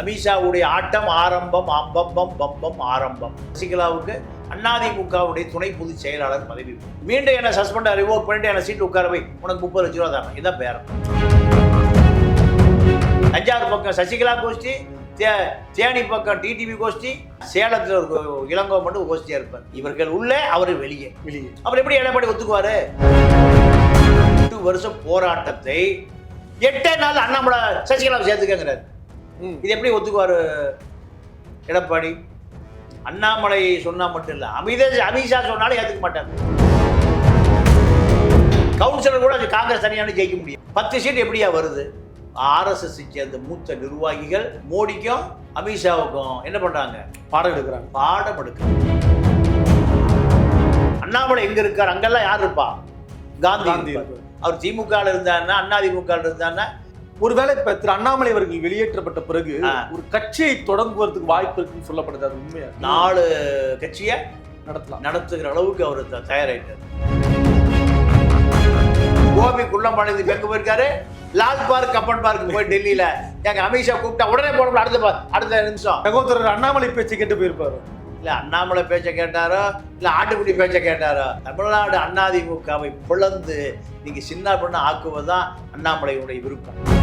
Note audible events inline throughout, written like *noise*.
அமித்ஷாவுடைய ஆட்டம் ஆரம்பம் அம்பம்பம் பம்பம் ஆரம்பம். சசிகலாவுக்கு அதிமுகவுடைய துணை பொதுச் செயலாளர் பதவி. மீண்டும் என்ன சஸ்பெண்ட் ரிவோக் பண்ணிட்டு என்ன சீட்டு உட்கார வை. உனக்கு முப்பது லட்ச ரூபா தரணும் இதான் பேரம். தஞ்சாவூர் பக்கம் சசிகலா கோஷ்டி தே- தேனி பக்கம் டிடிவி கோஷ்டி சேலத்தில் ஒரு இளங்கோ மட்டும் ஒரு கோஷ்டியா இருப்பார். இவர்கள் உள்ளே அவர் வெளியே. வெளியே. அப்புறம் எப்படி எடப்பாடி ஒத்துக்குவாரு? எட்டு வருஷம் போராட்டத்தை எட்டே நாள் அண்ணாமலை சசிகலாவை சேர்த்துக்கங்கிறார். இது எப்படி ஒத்துக்குவாரு? எடப்பாடி அண்ணாமலை சொன்னா மட்டும் இல்ல அமித அமித்ஷா சொன்னாலும் ஏத்துக்க மாட்டார். கவுன்சிலர் கூட காங்கிரஸ் தனியான ஜெயிக்க முடியும். பத்து சீட் எப்படியா வருது? ஆர்எஸ்எஸ் சேர்ந்த மூத்த நிர்வாகிகள் மோடிக்கும் அமித்ஷாவுக்கும் என்ன பண்றாங்க? பாடம் எடுக்கிறாங்க. பாடம் எடுக்க அண்ணாமலை எங்க இருக்கார்? அங்கெல்லாம் யார் இருப்பா? காந்தி. அவர் திமுக இருந்தாருன்னா அண்ணா திமுக இருந்தாருன்னா ஒருவேளை இப்ப திரு அண்ணாமலை அவர்கள் வெளியேற்றப்பட்ட பிறகு. ஒரு கட்சியை தொடங்குவதற்கு வாய்ப்பு இருக்குன்னு சொல்லப்படுது. அது உண்மையா? நாலு கட்சியை நடத்தலாம். நடத்துகிற அளவுக்கு அவர் தயாராயிட்டார். கோபி குள்ளம்பாளையத்துக்கு எங்க போயிருக்காரு? லால் பார்க் கப்பன் பார்க் போய் டெல்லியில. எங்க அமித்ஷா கூப்பிட்டா உடனே போனோம் அடுத்த அடுத்த நிமிஷம். சகோதரர் அண்ணாமலை பேச்சை கேட்டு போயிருப்பாரு. இல்ல அண்ணாமலை பேச்சை கேட்டாரோ இல்ல ஆட்டுக்குடி பேச்சை கேட்டாரோ தமிழ்நாடு அதிமுகவை பிளந்து நீங்க சின்ன பண்ண ஆக்குவதுதான் அண்ணாமலையுடைய விருப்பம்.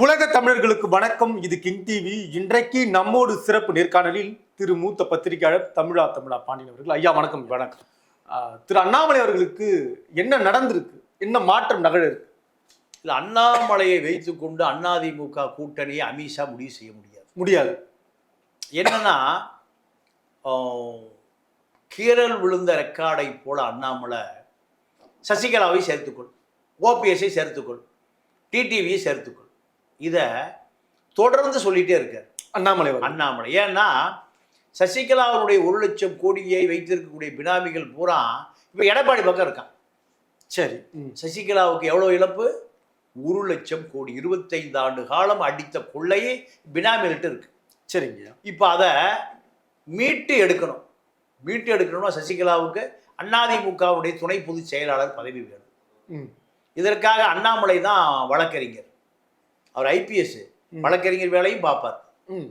உலக தமிழர்களுக்கு வணக்கம். இது கிங் டிவி. இன்றைக்கு நம்மோடு சிறப்பு நேர்காணலில் திரு மூத்த பத்திரிகையாளர் தமிழா தமிழா பாண்டியன் அவர்கள். ஐயா வணக்கம் வணக்கம். திரு அண்ணாமலை அவர்களுக்கு என்ன நடந்திருக்கு? என்ன மாற்றம் நகழ இருக்கு இல்ல அண்ணாமலையை வைத்துக்கொண்டு அதிமுக கூட்டணியை அமித்ஷா முடிவு செய்ய முடியாது. முடியாது. என்னன்னா கீரல் விழுந்த ரெக்கார்டை போல அண்ணாமலை சசிகலாவை சேர்த்துக்கொள் ஓபிஎஸ்ஐ சேர்த்துக்கொள் டிடிவியை சேர்த்துக்கொள். இதை தொடர்ந்து சொல்லிட்டே இருக்கார். அண்ணாமலை அண்ணாமலை. ஏன்னா சசிகலாவுடைய ஒரு லட்சம் கோடியை வைத்திருக்கக்கூடிய பினாமிகள் பூரா இப்போ எடப்பாடி பக்கம் இருக்கான். சரி. சசிகலாவுக்கு எவ்வளோ இழப்பு? ஒரு லட்சம் கோடி. இருபத்தைந்து ஆண்டு காலம் அடித்த கொள்ளையே பினாமிகள்கிட்ட இருக்கு. சரிங்க. இப்போ அதை மீட்டு எடுக்கணும். மீட்டு எடுக்கணும்னா சசிகலாவுக்கு அதிமுகவுடைய துணை பொதுச் செயலாளர் பதவி வேணும். இதற்காக அண்ணாமலை தான் வழக்கறிஞர். அவர் ஐபிஎஸ். வழக்கறிஞர் வேலையும் பார்ப்பார். ம்.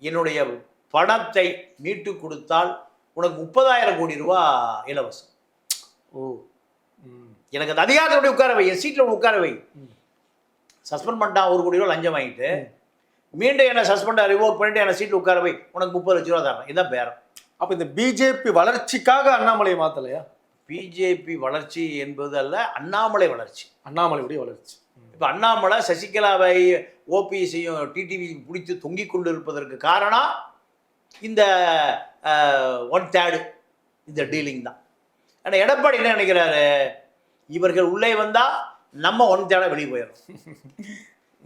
என்னுடைய பணத்தை மீட்டு கொடுத்தால் உனக்கு முப்பதாயிரம் கோடி ரூபா இலவசம். ஓ. எனக்கு அந்த அதிகாரத்தோட உட்கார வை என் சீட்டில் உட்கார வை. சஸ்பெண்ட் பண்ணிட்டான் ஒரு கோடி ரூபா லஞ்சம் வாங்கிட்டு மீண்டும் என்ன சஸ்பெண்ட் ரிவோக் பண்ணிட்டு என்ன சீட்டில் உட்கார வை உனக்கு முப்பது லட்ச ரூபா தரேன். இதான் பேரம். அப்ப இந்த பிஜேபி வளர்ச்சிக்காக அண்ணாமலை மாத்தலையா? பிஜேபி வளர்ச்சி என்பது அல்ல அண்ணாமலை வளர்ச்சி. அண்ணாமலையுடைய வளர்ச்சி. இப்போ அண்ணாமலை சசிகலாவை ஓபிஎஸ்ஸையும் டிடிவி பிடித்து தொங்கிக் கொண்டு இருப்பதற்கு காரணம் இந்த ஒன் தேர்டு இந்த டீலிங் தான். ஆனால் எடப்பாடி என்ன நினைக்கிறாரு? இவர்கள் உள்ளே வந்தால் நம்ம ஒன் தேர்டை வெளியே போயிடும்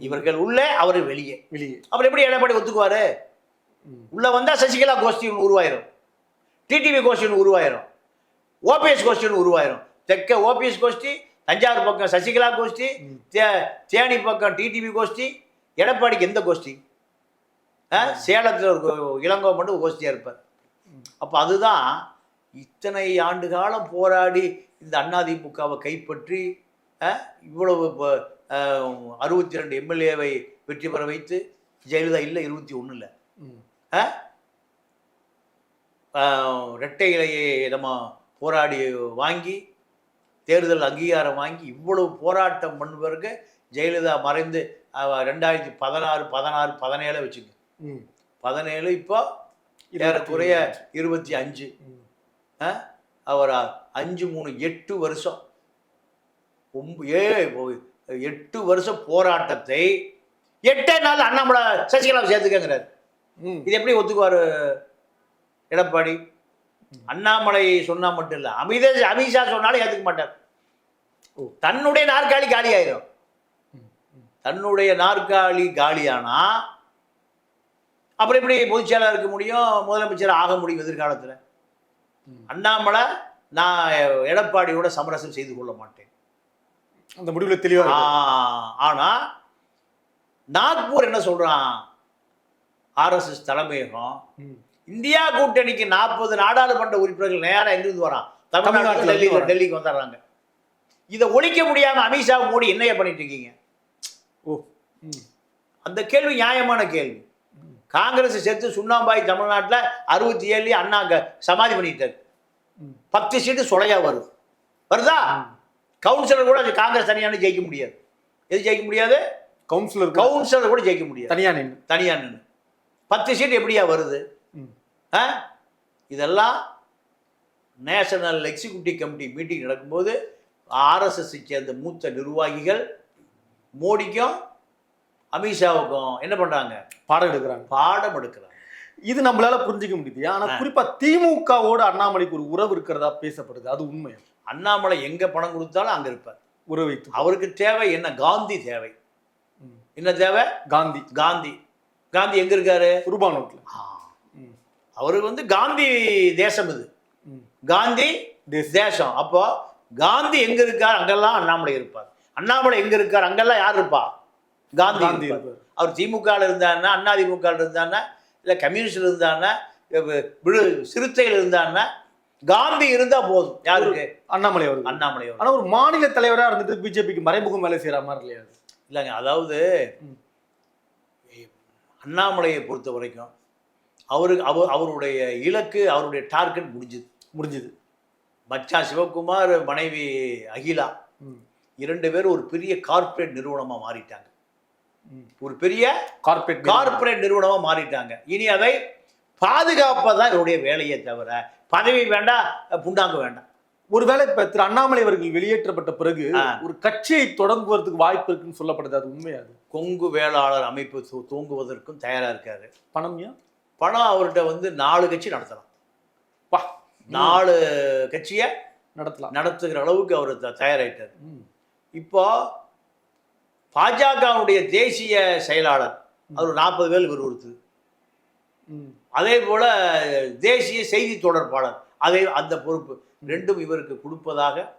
இவர்கள் உள்ளே அவர் வெளியே. வெளியே. அப்புறம் எப்படி எடப்பாடி ஒத்துக்குவாரு. உள்ள வந்தால் சசிகலா கோஷ்டி ஒன்று உருவாயிரும். டிடிவி கோஷ்டி ஒன்று உருவாயிரும். ஓபிஎஸ் கோஷ்டி ஒன்று உருவாயிரும். தெற்க ஓபிஎஸ் கோஷ்டி தஞ்சாவூர் பக்கம் சசிகலா கோஷ்டி தே தேனி பக்கம் டிடிவி கோஷ்டி எடப்பாடிக்கு எந்த கோஷ்டி? சேலத்தில் ஒரு இளங்கோ மட்டும் கோஷ்டியாக இருப்பார். அப்போ அதுதான் இத்தனை ஆண்டு காலம் போராடி இந்த அதிமுகவை கைப்பற்றி இவ்வளவு அறுபத்தி ரெண்டு எம்எல்ஏவை வெற்றி பெற வைத்து ஜெயலலிதா இல்லை இருபத்தி ஒன்றில். ரெட்டை இலையை நம்ம போராடி வாங்கி தேர்தல் அங்கீகாரம் வாங்கி இவ்வளவு போராட்டம் பண்ணுவதற்கு ஜெயலலிதா மறைந்து ரெண்டாயிரத்தி பதினாறு பதினாறு பதினேழு வச்சுங்க ம். பதினேழு இப்போ ஏறக்குறைய இருபத்தி அஞ்சு? அவர் அஞ்சு மூணு எட்டு வருஷம் ஏழு எட்டு வருஷம் போராட்டத்தை எட்டே நாள் அண்ணாமலை சசிகலாவை சேர்த்துக்கங்கிறார் ம். இது எப்படி ஒத்துக்குவாரு எடப்பாடி அண்ணாமலை சொன்னா மட்டும் இல்ல அமித அமித்ஷா சொன்னாலும் ஏத்துக்க மாட்டார். தன்னுடைய நாற்காலி காலி ஆயிரும் தன்னுடைய நாற்காலி காலியானா அப்புறம் எப்படி பொதுச் செயலாளர் இருக்க முடியும் முதலமைச்சர் ஆக முடியும் எதிர்காலத்தில்? அண்ணாமலை நான் எடப்பாடியோட சமரசம் செய்து கொள்ள மாட்டேன். அந்த முடிவுல தெளிவா ஆ, இருக்கு. ஆனா நாக்பூர் என்ன சொல்றான்? ஆர்எஸ்எஸ் தலைமையகம். இந்தியா கூட்டணிக்கு நாற்பது நாடாளுமன்ற உறுப்பினர்கள் நேரா எங்கிருந்து வரான். தமிழ்நாட்டுல இருந்து டெல்லிக்கு வந்துடுறாங்க. இதை ஒழிக்க முடியாம அமித்ஷா மோடி என்னைய பண்ணிட்டு இருக்கீங்க? ஓ. அந்த கேள்வி நியாயமான கேள்வி. காங்கிரஸ் சேர்த்து சுண்ணாம்பாய் தமிழ்நாட்டுல அறுபத்தி ஏழு அண்ணா சமாதி பண்ணிட்டாரு. பத்து சீட்டு சொலையா வருது? வருதா கவுன்சிலர் கூட காங்கிரஸ் தனியான ஜெயிக்க முடியாது. எது ஜெயிக்க முடியாது? கவுன்சிலர் கவுன்சிலர் கூட ஜெயிக்க முடியாது. தனியா நின்று தனியா நின்று பத்து சீட் எப்படியா வருது? இதெல்லாம் நேஷனல் எக்ஸிக்யூட்டிவ் கமிட்டி மீட்டிங் நடக்கும்போது ஆர்எஸ்எஸ் சேர்ந்த மூத்த நிர்வாகிகள் மோடிக்கும் அமித்ஷாவுக்கும் என்ன பண்றாங்க? பாடம் எடுக்கிறாங்க. பாடம் எடுக்கிறாங்க. இது நம்மளால புரிஞ்சுக்க முடியுது. ஆனா ஆ. குறிப்பா திமுகவோட அண்ணாமலைக்கு ஒரு உறவு இருக்கிறதா பேசப்படுது. அது உண்மையா அண்ணாமலை எங்க பணம் கொடுத்தாலும் அங்க இருப்பார். உறவு அவருக்கு தேவை என்ன? காந்தி தேவை. என்ன தேவை? காந்தி. காந்தி. காந்தி எங்க இருக்காரு. ம். அவருக்கு வந்து காந்தி தேசம் இது. காந்தி தேசம். அப்போ காந்தி எங்க இருக்கார் அங்கெல்லாம் அண்ணாமலை இருப்பார் அண்ணாமலை எங்க இருக்கார் அங்கெல்லாம் யார் இருப்பா காந்தி. அவர் திமுக இருந்தாருன்னா அண்ணா திமுக இருந்தாருன்னா இல்லை கம்யூனிஸ்ட்ல இருந்தாருன்னா விழு சிறுத்தையில் இருந்தாருன்னா காந்தி இருந்தா போதும் யாருக்கு அண்ணாமலை அவர்கள் அண்ணாமலை அவர் ஆனா ஒரு மாநில தலைவரா இருந்துட்டு பிஜேபிக்கு மறைமுகம் வேலை செய்யற மாதிரி இல்லையா? இல்லைங்க அதாவது. அண்ணாமலையை பொறுத்த வரைக்கும் அவருக்கு அவர் அவருடைய இலக்கு அவருடைய டார்கெட் முடிஞ்சுது முடிஞ்சது. பச்சா சிவகுமார் மனைவி அகிலா. இரண்டு பேரும் ஒரு பெரிய கார்ப்பரேட் நிறுவனமா மாறிட்டாங்க. ஒரு பெரிய கார்பரேட் கார்ப்பரேட் நிறுவனமா மாறிட்டாங்க. இனி அதை பாதுகாப்பதான் இவருடைய வேலையே தவிர பதவி வேண்டாம் புண்ணாக்கு வேண்டாம் ஒருவேளை இப்ப திரு அண்ணாமலை அவர்கள் வெளியேற்றப்பட்ட பிறகு. ஒரு கட்சியை தொடங்குவதற்கு வாய்ப்பு இருக்குன்னு சொல்லப்படுது. அது உண்மையா அது? கொங்கு வேளாளர் அமைப்பு தூங்குவதற்கும் தயாரா இருக்காரு. பணம்யா? பணம் அவர்கிட்ட வந்து நாலு கட்சி நடத்தலாம். பா. நாலு கட்சியை நடத்தலாம். நடத்துகிற அளவுக்கு அவர் த- தயாராயிட்டார். ம். இப்போ பாஜகவுடைய தேசிய செயலாளர் அவர் நாற்பது பேர் ம். அதே போல தேசிய செய்தி தொடர்பாளர் அதே அந்த பொறுப்பு ரெண்டும் இவருக்கு கொடுப்பதாக.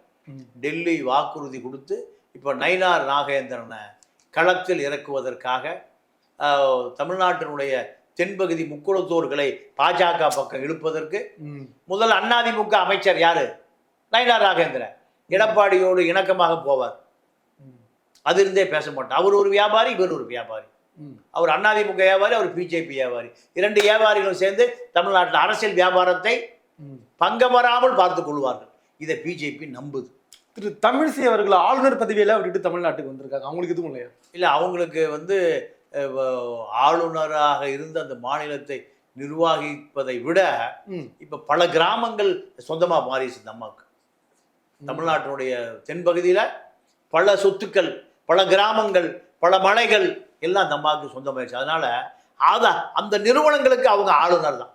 டெல்லி வாக்குறுதி கொடுத்து இப்போ நயினார் நாகேந்திரனை களத்தில் இறக்குவதற்காக தமிழ்நாட்டினுடைய தென்பகுதி முக்குளத்தோர்களை பாஜக பக்கம் இழுப்பதற்கு. முதல் அதிமுக அமைச்சர் யாரு? நயினார் நாகேந்திரன் எடப்பாடியோடு இணக்கமாக போவார். ம். அதிலிருந்தே பேச மாட்டார் அவர் ஒரு வியாபாரி இவர் ஒரு வியாபாரி. அவர் அதிமுக வியாபாரி அவர் பிஜேபி வியாபாரி. இரண்டு வியாபாரிகளும் சேர்ந்து தமிழ்நாட்டில் அரசியல் வியாபாரத்தை ம். பங்கம் வராமல் பார்த்துக் கொள்வார்கள். இதை பிஜேபி நம்புது. திரு தமிழிசை அவர்கள் ஆளுநர் பதவியெல்லாம் விட்டுட்டு தமிழ்நாட்டுக்கு வந்திருக்காங்க. அவங்களுக்கு எதுவும் இல்லையா? இல்லை அவங்களுக்கு வந்து ஆளுநராக இருந்து அந்த மாநிலத்தை நிர்வகிப்பதை விட. இப்போ பல கிராமங்கள் சொந்தமாக மாறிடுச்சு இந்த அம்மாவுக்கு. தமிழ்நாட்டினுடைய தென்பகுதியில் பல சொத்துக்கள் பல கிராமங்கள் பல மலைகள் எல்லாம் அந்த அம்மாவுக்கு சொந்தமாயிடுச்சு. அதனால அத அந்த நிறுவனங்களுக்கு அவங்க ஆளுநர் தான்.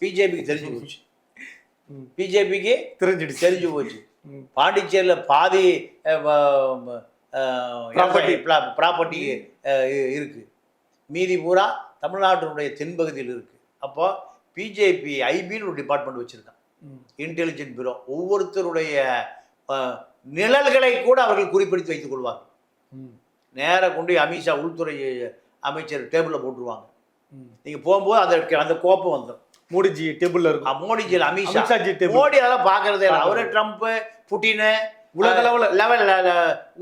பிஜேபிக்கு தெரிஞ்சு போச்சு. பிஜேபிக்கு தெரிஞ்சிடுச்சு. தெரிஞ்சு போச்சு. பாண்டிச்சேரியில் பாதி Property. ப்ராப்பர்ட்டி இருக்கு. மீதி பூரா தமிழ்நாட்டினுடைய தென்பகுதியில் இருக்கு. அப்போ பிஜேபி ஐபின்னு ஒரு டிபார்ட்மெண்ட் வச்சிருக்கான். இன்டெலிஜென்ட் பியூரோ ஒவ்வொருத்தருடைய நிழல்களை கூட அவர்கள் குறிப்பிடுத்தி வைத்துக் கொள்வார்கள். ம். நேரா கொண்டு அமித்ஷா உள்துறை அமைச்சர் டேபிளில் போட்டுருவாங்க. ம். நீங்க போகும்போது அந்த அந்த கோப்பம் வந்துடும் மோடிஜி டேபிள்ல இருக்கும். மோடிஜி அமித்ஷா. மோடி அதெல்லாம் பார்க்கறதே இல்லை. அவரு ட்ரம்ப் புட்டின் உலக அளவுல. லெவல்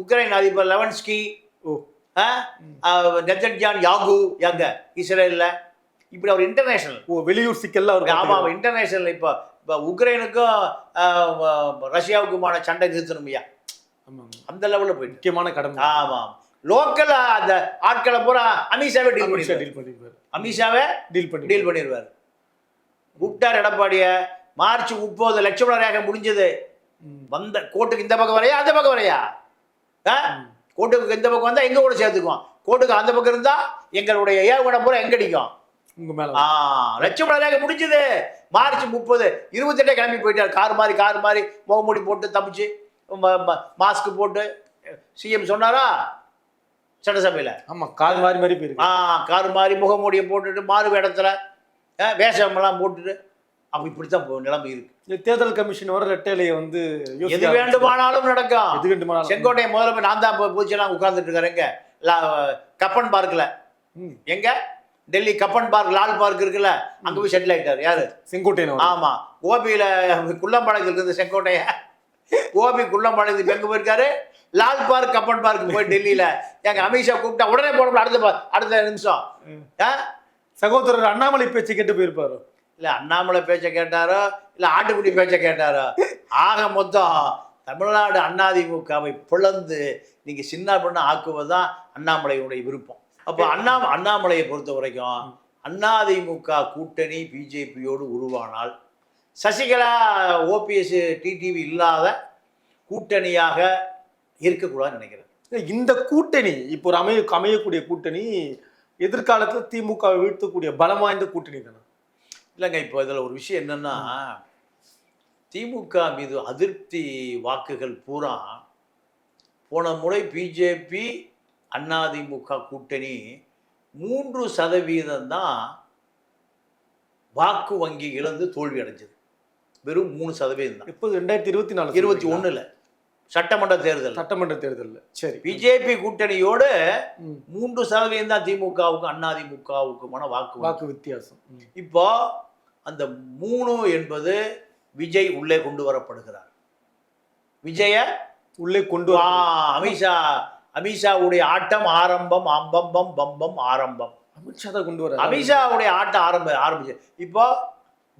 உக்ரைன் அதிபர் லெவன்ஸ்கி ஓ. நெத்தன்ஜான் யாகு எங்க? இஸ்ரேல்ல. இப்படி அவர் இன்டர்நேஷனல் ஓ வெளியூர் சிக்கல்ல அவர் ஆமா இன்டர்நேஷனல் இப்போ இப்போ உக்ரைனுக்கும் ரஷ்யாவுக்குமான சண்டை நிறுத்தணுமையா அந்த லெவலில் போயிட்டு. முக்கியமான கடமை ஆமா லோக்கல் அந்த ஆட்களை பூரா அமித்ஷாவே டீல் பண்ணிடுவார். டீல் பண்ணிருப்பாரு அமித்ஷாவே டீல் பண்ணி டீல் பண்ணிடுவார். கூப்பிட்டார் எடப்பாடிய. மார்ச் முப்பது லட்சம் ரேகை முடிஞ்சது. வந்த கோர்ட்டுக்கு இந்த பக்கம் வரையா அந்த பக்கம் வரையா? ஆ? கோர்ட்டுக்கு இந்த பக்கம் வந்தா எங்க கூட சேர்த்துக்குவோம். கோர்ட்டுக்கு அந்த பக்கம் இருந்தா எங்களுடைய ஏவுகணை பூரா எங்க அடிக்கும்? உங்க மேல ஆ லட்சம் ரேகை முடிஞ்சது. மார்ச் முப்பது இருபத்தெட்டே கிளம்பி போயிட்டார். கார் மாதிரி கார் மாதிரி முகமூடி போட்டு தப்பிச்சு மாஸ்க் போட்டு சிஎம் சொன்னாரா? சட்டசபையில். ஆமா காது மாறி மாறி போயிருக்கு. ஆ கார் மாதிரி முகமூடியை போட்டுட்டு மாறு வேடத்தில் வேஷமெல்லாம் போட்டுட்டு அப்போ இப்படித்தான் இப்போ நிலைமை இருக்கு. இந்த தேர்தல் கமிஷன் வர ரெட்டையிலையை வந்து எது வேண்டுமானாலும் நடக்கும். எது வேண்டுமானாலும். செங்கோட்டை முதல்ல நான் தான் இப்போ பூச்சியெல்லாம் உட்கார்ந்துட்டு லா- கப்பன் பார்க்கில் ம். எங்க? டெல்லி கப்பன் பார்க் லால் பார்க் இருக்குல்ல அங்க போய் செட்டில் ஆயிட்டார். யாரு? செங்கோட்டையன் அவர். ஆமா. கோபியில குள்ளம்பாளையத்தில் இருக்குது செங்கோட்டைய. கோபி குள்ளம்பாளையத்துக்கு எங்க போயிருக்காரு? லால் பார்க் கப்பன் பார்க் போய் டெல்லியில. எங்க அமித்ஷா கூப்பிட்டா உடனே போனோம் அடுத்த அடுத்த நிமிஷம்? சகோதரர் அண்ணாமலை பேச்சு கேட்டு போயிருப்பாரு. இல்லை அண்ணாமலை பேச்சை கேட்டாரோ இல்லை ஆட்டுக்குடி பேச்சை கேட்டாரோ? ஆக மொத்தம் தமிழ்நாடு அண்ணாதிமுகவை பிளந்து நீங்கள் சின்ன பண்ண ஆக்குவது தான் அண்ணாமலையினுடைய விருப்பம். அப்போ அண்ணா அண்ணாமலையை பொறுத்த வரைக்கும் அண்ணாதிமுக கூட்டணி பிஜேபியோடு உருவானால் சசிகலா ஓபிஎஸ் டிடிவி இல்லாத கூட்டணியாக இருக்கக்கூடாதுன்னு நினைக்கிறேன். இந்த கூட்டணி இப்போ ஒரு அமைய அமையக்கூடிய கூட்டணி எதிர்காலத்தில் திமுக வீழ்த்தக்கூடிய பலம் வாய்ந்த கூட்டணி தானே இல்லைங்க இப்போ இதில் ஒரு விஷயம் என்னன்னா திமுக மீது அதிருப்தி வாக்குகள் பூரா போன முறை பிஜேபி அதிமுக கூட்டணி மூன்று சதவீதம் தான் வாக்கு வங்கி இழந்து தோல்வி அடைஞ்சது. வெறும் மூணு சதவீதம் தான். இப்போ ரெண்டாயிரத்தி இருபத்தி நாலு இருபத்தி ஒண்ணுல சட்டமன்ற தேர்தல். சட்டமன்ற தேர்தல்ல. சரி. பிஜேபி கூட்டணியோடு. மூன்று சதவீதம் தான் திமுகவுக்கும் அதிமுகவுக்குமான வாக்கு. வாக்கு வித்தியாசம். இப்போ அந்த மூணு என்பது விஜய் உள்ளே கொண்டு வரப்படுகிறார். விஜய உள்ளே கொண்டு அமித்ஷா அமித்ஷாவுடைய ஆட்டம் ஆரம்பம் அம்பம்பம் பம்பம் ஆரம்பம். அமித்ஷா தான் கொண்டு வர அமித்ஷாவுடைய ஆட்டம் ஆரம்ப ஆரம்பிச்சு. இப்போ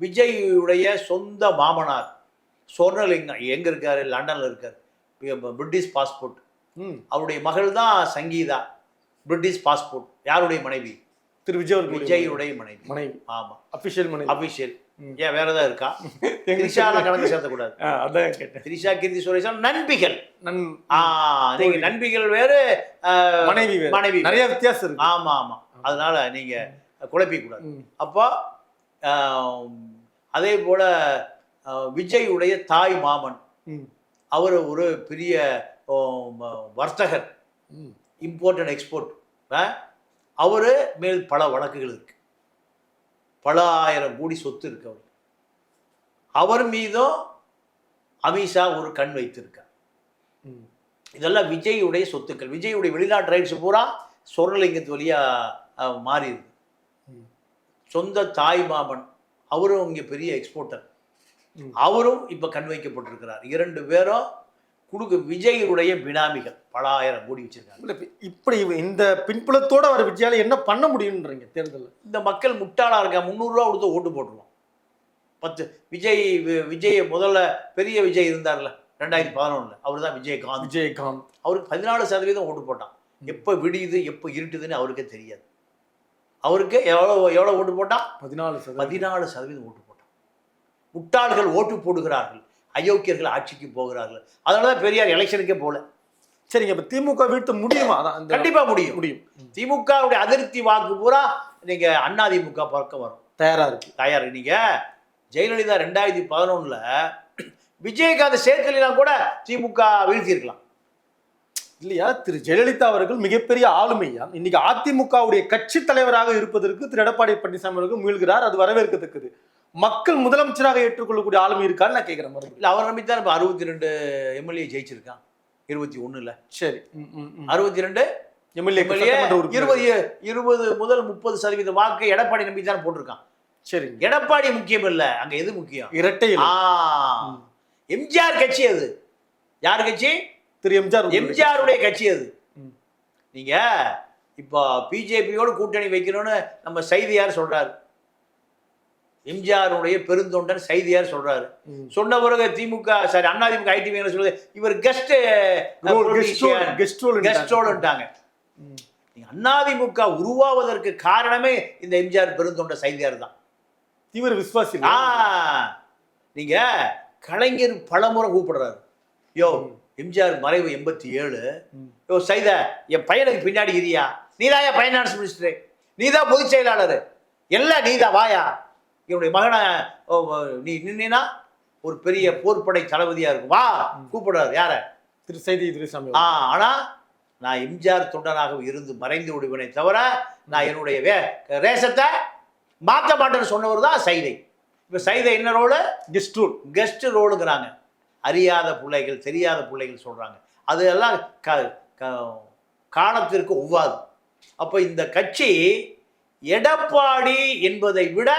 விஜயுடைய சொந்த மாமனார் சொர்ணலிங்கம் எங்க இருக்காரு? லண்டன்ல இருக்காரு. British passport. அவருடைய மகள் தான் சங்கீதா. British passport. யாருடைய மனைவி? திரு விஜய் விஜயுடைய மனைவி. மனைவி. ஆமா. அபிஷியல் மனைவி. அபிஷியல். ஏன் வேற ஏதாவது இருக்கா? *laughs* எங்க திரிஷால கணக்கு சேர்த்தக்கூடாது. அதான் கேட்டேன். திரிஷா கீர்த்தி சுரேஷன் நண்பிகள். நன் நீங்க. நண்பிகள் வேறு மனைவி. மனைவி. நிறைய வித்தியாசம் இருக்கு. ஆமா ஆமா. அதனால நீங்க குழப்பிக்க கூடாது. அப்போ அதே போல ஆ, விஜயுடைய தாய் மாமன். அவர் ஒரு பெரிய வர்த்தகர். இம்போர்ட் அண்ட் எக்ஸ்போர்ட் அவர் மேல் பல வழக்குகள் இருக்கு. பல ஆயிரம் கோடி சொத்து இருக்கு அவர் அவர் மீதும் அமித்ஷா ஒரு கண் வைத்திருக்கார். இதெல்லாம் விஜயுடைய சொத்துக்கள். விஜயுடைய வெளிநாட்டு ரைட்ஸ் பூரா சொர்ணலிங்கத்து வழியா அஹ், மாறிடுது. சொந்த தாய் மாமன். அவரும் இங்கே பெரிய எக்ஸ்போர்ட்டர். அவரும் இப்போ கண் வைக்கப்பட்டிருக்கிறார். இரண்டு பேரும் குடுக்க விஜயுடைய பினாமிகள். பல ஆயிரம் கோடி வச்சிருக்காங்க. இல்ல, இப்ப இப்படி இந்த பின்புலத்தோட வர விஜயால என்ன பண்ண முடியும்ன்றீங்க தேர்தல்ல? இந்த மக்கள் முட்டாளா இருக்கா? முந்நூறுரூவா கொடுத்து ஓட்டு போட்டுருவோம். பத்து விஜய் விஜய் முதல்ல பெரிய விஜய் இருந்தார்ல ரெண்டாயிரத்தி பதினொன்றில் அவர் தான் விஜயகாந்த். விஜயகாந்த். அவருக்கு பதினாலு சதவீதம் ஓட்டு போட்டான். எப்போ விடியுது எப்போ இருட்டுதுன்னு அவருக்கே தெரியாது. அவருக்கு எவ்வளோ எவ்வளோ ஓட்டு போட்டான்? பதினாலு பதினாலு சதவீதம் ஓட்டு முட்டாள்கள் ஓட்டு போடுகிறார்கள். அயோக்கியர்கள் ஆட்சிக்கு போகிறார்கள். அதனால தான் பெரியார் எலெக்ஷனுக்கே போகல. சரிங்க இப்ப திமுக வீழ்த்த முடியுமா? அதான் இந்த- கண்டிப்பா முடியும். முடியும். திமுகவுடைய அதிருப்தி வாக்கு பூரா நீங்க அதிமுக பக்கம் வரும். தயாரா இருக்கு. தயார். நீங்க ஜெயலலிதா ரெண்டாயிரத்தி பதினொன்னுல விஜயகாந்த் சேர்க்கலாம் கூட திமுக வீழ்த்தியிருக்கலாம். இல்லையா? திரு ஜெயலலிதா அவர்கள் மிகப்பெரிய ஆளுமையா இன்னைக்கு அதிமுகவுடைய கட்சி தலைவராக இருப்பதற்கு திரு எடப்பாடி பழனிசாமி அவர்கள் முயல்கிறார். அது வரவேற்கத்தக்கது. மக்கள் முதலமைச்சராக ஏற்றுக்கொள்ளக்கூடிய ஆளுமை இருக்கான்னு நான் கேட்கிறேன் மறுபடியும். இல்ல அவர் நம்பித்தான் இப்போ அறுபத்தி ரெண்டு எம்எல்ஏ ஜெயிச்சிருக்கான். இருபத்தி ஒண்ணுல. சரி. அறுபத்தி ரெண்டு எம்எல்ஏ. இருபது இருபது முதல் முப்பது சதவீத வாக்கு எடப்பாடி நம்பி தான் போட்டிருக்கான். சரிங்க எடப்பாடி முக்கியம் இல்ல. அங்க எது முக்கியம்? இரட்டை. எம்ஜிஆர் கட்சி அது. யார் கட்சி? திரு எம்ஜிஆர் எம்ஜிஆருடைய கட்சி அது. ம். நீங்க இப்போ பிஜேபியோடு கூட்டணி வைக்கணும்னு நம்ம செய்தியார் சொல்றாரு. எம்ஜிஆருடைய பெருந்தொண்டன் செய்தியார் சொல்றாரு. சொன்ன பிறகு திமுக சாரி அதிமுக ஐடி என்ன சொல்லுது. இவர் கெஸ்ட் கெஸ்ட் ரோல்ட்டாங்க. அதிமுக உருவாவதற்கு காரணமே இந்த எம்ஜிஆர் பெருந்தொண்ட செய்தியார் தான். தீவிர விசுவாசி நீங்க கலைஞர் பலமுறை கூப்பிடுறாரு. யோ எம்ஜிஆர் மறைவு எண்பத்தி ஏழு. யோ சைத என் பையனுக்கு பின்னாடி இரியா. நீதான் என் ஃபைனான்ஸ் மினிஸ்டர் நீதான் பொதுச் செயலாளர். எல்லாம் நீதான் வாயா. என்னுடைய மகனை நீ நின்னா ஒரு பெரிய போர்ப்படை தளபதியா இருக்கும். வா கூப்பிடுறாரு. யார? திரு செய்தி துரைசாமி ஆ ஆனா நான் எம்ஜிஆர் தொண்டனாக இருந்து மறைந்து விடுவேனே தவிர நான் என்னுடைய வே ரேசத்தை மாற்ற மாட்டேன்னு சொன்னவர் தான் சைதை. இப்போ சைதை என்ன ரோலு? கெஸ்ட் ரூல் கெஸ்ட் ரோலுங்கிறாங்க. அறியாத பிள்ளைகள் தெரியாத பிள்ளைகள் சொல்கிறாங்க அது எல்லாம் க- காலத்திற்கு ஒவ்வாது. அப்போ இந்த கட்சி எடப்பாடி என்பதை விட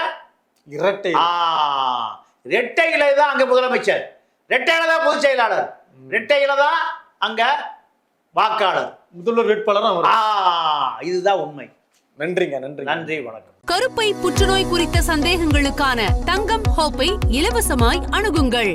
இரட்டை ஆ ரெட்டையில தான் அங்கே முதலமைச்சர். ரெட்டையில தான் பொதுச் செயலாளர். ரெட்டையில தான் அங்கே வாக்காளர். முதல்வர் ஆ இதுதான் உண்மை. நன்றிங்க நன்றி நன்றி வணக்கம். கருப்பை புற்றுநோய் குறித்த சந்தேகங்களுக்கான தங்கம் ஹோப்பை இலவசமாய் அணுகுங்கள்.